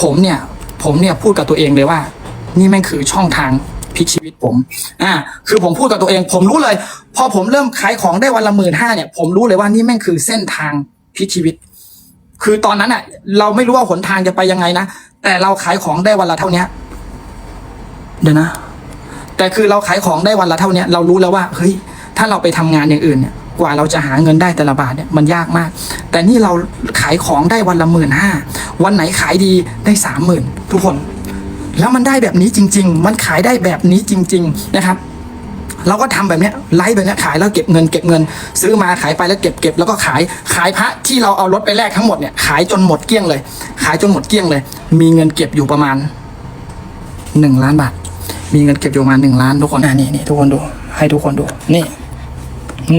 ผมเนี่ย ผมเนี่ยพูดกับตัวเองเลยว่า นี่แม่งคือช่องทางพลิกชีวิตผม อ่า คือผมพูดกับตัวเอง ผมรู้เลย พอผมเริ่มขายของได้วันละหมื่นห้าเนี่ย ผมรู้เลยว่านี่แม่งคือเส้นทางพลิกชีวิต คือตอนนั้นอะ เราไม่รู้ว่าหนทางจะไปยังไงนะ แต่เราขายของได้วันละเท่าเนี้ยเดี๋ยวนะ แต่คือเราขายของได้วันละเท่าเนี้ยเรารู้แล้วว่า เฮ้ย ถ้าเราไปทำงานอย่างอื่นเนี่ย กว่าเราจะหาเงินได้แต่ละบาทเนี่ยมันยากมาก แต่นี่เราขายของได้วันละหมื่นห้าวันไหนขายดีได้สามหมื่นทุกคน แล้วมันได้แบบนี้จริง ๆ มันขายได้แบบนี้จริง ๆนะครับเราก็ทำแบบนี้ไลฟ์แบบนี้ขายแล้วเก็บเงินเก็บเงิน ซื้อมาขายไปแล้วเก็บเก็บแล้วก็ขายขายพระที่เราเอารถไปแลกทั้งหมดเนี่ยขายจนหมดเกลี้ยงเลย ขายจนหมดเกลี้ยงเลย มีเงินเก็บอยู่ประมาณหนึ่งล้านบาท มีเงินเก็บอยู่ประมาณหนึ่งล้านทุกคนอ่านี่นี่ทุกคนดู ให้ทุกคนดูนี่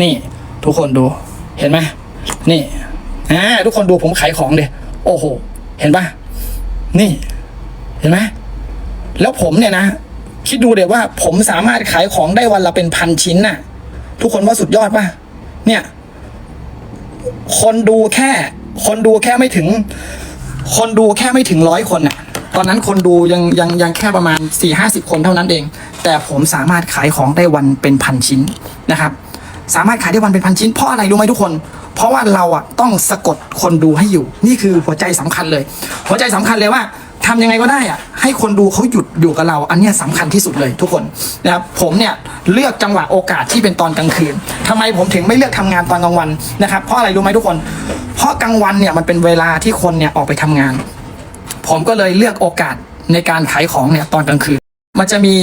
นี่ ทุกคนดู เห็นไหมนี่อ่าทุกคนดูผมขายของเดยโอ้โห เห็นปะนี่ เห็นไหมแล้วผมเนี่ยนะ คิดดูเดี๋ยวว่า ผมสามารถขายของได้วันละเป็นพันชิ้นน่ะ ทุกคนว่าสุดยอดป่ะเนี่ย คนดูแค่ คนดูแค่ไม่ถึง คนดูแค่ไม่ถึงร้อยคนน่ะ ตอนนั้นคนดูยังยังยังแค่ประมาณสี่ห้าสิบคนเท่านั้นเอง แต่ผมสามารถขายของได้วันเป็นพันชิ้นนะครับ สามารถขายได้วันเป็นพันชิ้นเพราะอะไรรู้ไหมทุกคน เพราะว่าเราอะต้องสะกดคนดูให้อยู่ นี่คือหัวใจสำคัญเลย หัวใจสำคัญเลยว่าทำยังไงก็ได้อะให้คนดูเขาหยุดอยู่กับเรา อันเนี้ยสำคัญที่สุดเลยทุกคนนะครับผมเนี่ยเลือกจังหวะโอกาสที่เป็นตอนกลางคืนทำไมผมถึงไม่เลือกทำงานตอนกลางวันนะครับเพราะอะไรรู้ไหมทุกคน เพราะกลางวันเนี่ยมันเป็นเวลาที่คนเนี่ยออกไปทำงาน ผมก็เลยเลือกโอกาสในการขายของเนี่ยตอนกลางคืน มันจะมี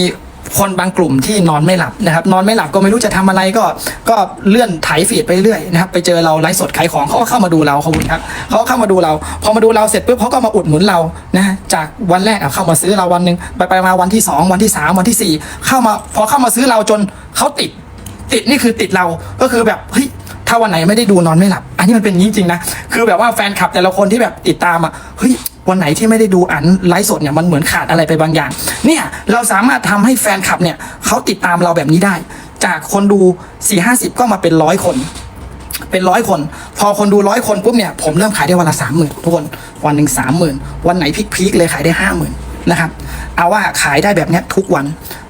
คนบางกลุ่มที่นอนไม่หลับนะครับ นอนไม่หลับก็ไม่รู้จะทำอะไรก็ก็เลื่อนไถฟีดไปเรื่อยนะครับ ไปเจอเราไลฟ์สดขายของเขาก็เข้ามาดูเราเขาคุยครับเขาก็เข้ามาดูเรา พอมาดูเราเสร็จปุ๊บเขาก็มาอุดหนุนเรานะจากวันแรกเข้ามาซื้อเราวันหนึ่งไปไปมาวันที่สองวันที่สามวันที่สี่เข้ามาพอเข้ามาซื้อเราจนเขาติด ติดนี่คือติดเราก็คือแบบเฮ้ยถ้าวันไหนไม่ได้ดูนอนไม่หลับ อันนี้มันเป็นอย่างจริงๆนะ คือแบบว่าแฟนคลับแต่ละคนที่แบบติดตามอะ เฮ้ย วันไหนที่ไม่ได้ดูอันไลฟ์สดเนี่ยมันเหมือนขาดอะไรไปบางอย่าง เนี่ยเราสามารถทำให้แฟนคลับเนี่ยเขาติดตามเราแบบนี้ได้ จากคนดู 4 5 0 ก็มาเป็นร้อยคน เป็นร้อยคน พอคนดูร้อยคนปุ๊บเนี่ยผมเริ่มขายได้วันละสามหมื่นทุกคนวันหนึ่งสามหมื่นวันไหนพีคๆเลยขายได้ห้าหมื่นนะครับเอาว่าขายได้แบบนี้ทุกวัน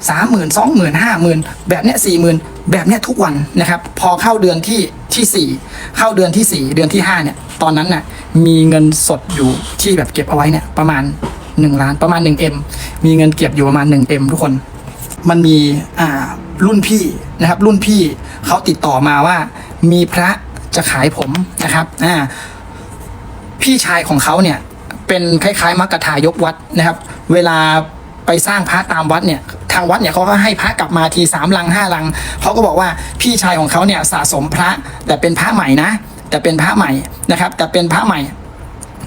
สามหมื่นสองหมื่นห้าหมื่นแบบเนี้ยสี่หมื่นแบบเนี้ยทุกวันนะครับ พอเข้าเดือนที่ที่สี่เข้าเดือนที่สี่เดือนที่ห้าเนี่ยตอนนั้นน่ะมีเงินสดอยู่ที่แบบเก็บเอาไว้เนี่ยประมาณหนึ่งล้านประมาณหนึ่งเอ็มมีเงินเก็บอยู่ประมาณหนึ่งเอ็มทุกคน มันมีอ่ารุ่นพี่นะครับ รุ่นพี่เขาติดต่อมาว่า มีพระจะขายผมนะครับอ่าพี่ชายของเขาเนี่ยเป็นคล้ายๆมักกะทายกวัดนะครับ เวลา ไปสร้างพระตามวัดเนี่ยทางวัดเนี่ยเขาก็ให้พระกลับมาทีสามลังห้าลังเขาก็บอกว่าพี่ชายของเขาเนี่ยสะสมพระแต่เป็นพระใหม่นะ แต่เป็นพระใหม่นะครับ แต่เป็นพระใหม่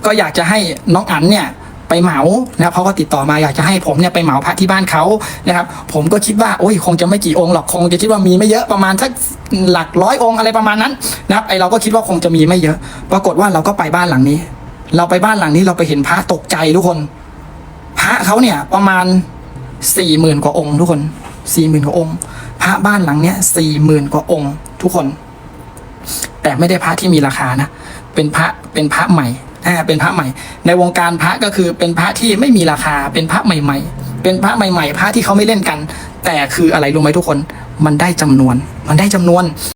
ก็อยากจะให้น้องอันเนี่ยไปเหมานะครับเขาก็ติดต่อมาอยากจะให้ผมเนี่ยไปเหมาพระที่บ้านเขานะครับ ผมก็คิดว่าโอ้ยคงจะไม่กี่องค์หรอกคงจะคิดว่ามีไม่เยอะประมาณสักหลักร้อยองค์อะไรประมาณนั้นนะครับไอเราก็คิดว่าคงจะมีไม่เยอะ ปรากฏว่าเราก็ไปบ้านหลังนี้ เราไปบ้านหลังนี้เราไปเห็นพระตกใจทุกคน พระเขาเนี่ยประมาณสี่หมื่นกว่าองค์ทุกคนสี่หมื่นกว่าองค์ พระบ้านหลังเนี้ยสี่หมื่นกว่าองค์ ทุกคน แต่ไม่ได้พระที่มีราคานะ เป็นพระเป็นพระใหม่อ่าเป็นพระใหม่ ในวงการพระก็คือเป็นพระที่ไม่มีราคา เป็นพระใหม่ ๆ เป็นพระใหม่ ๆ พระที่เขาไม่เล่นกัน แต่คืออะไรรู้ไหมทุกคน มันได้จำนวน มันได้จำนวน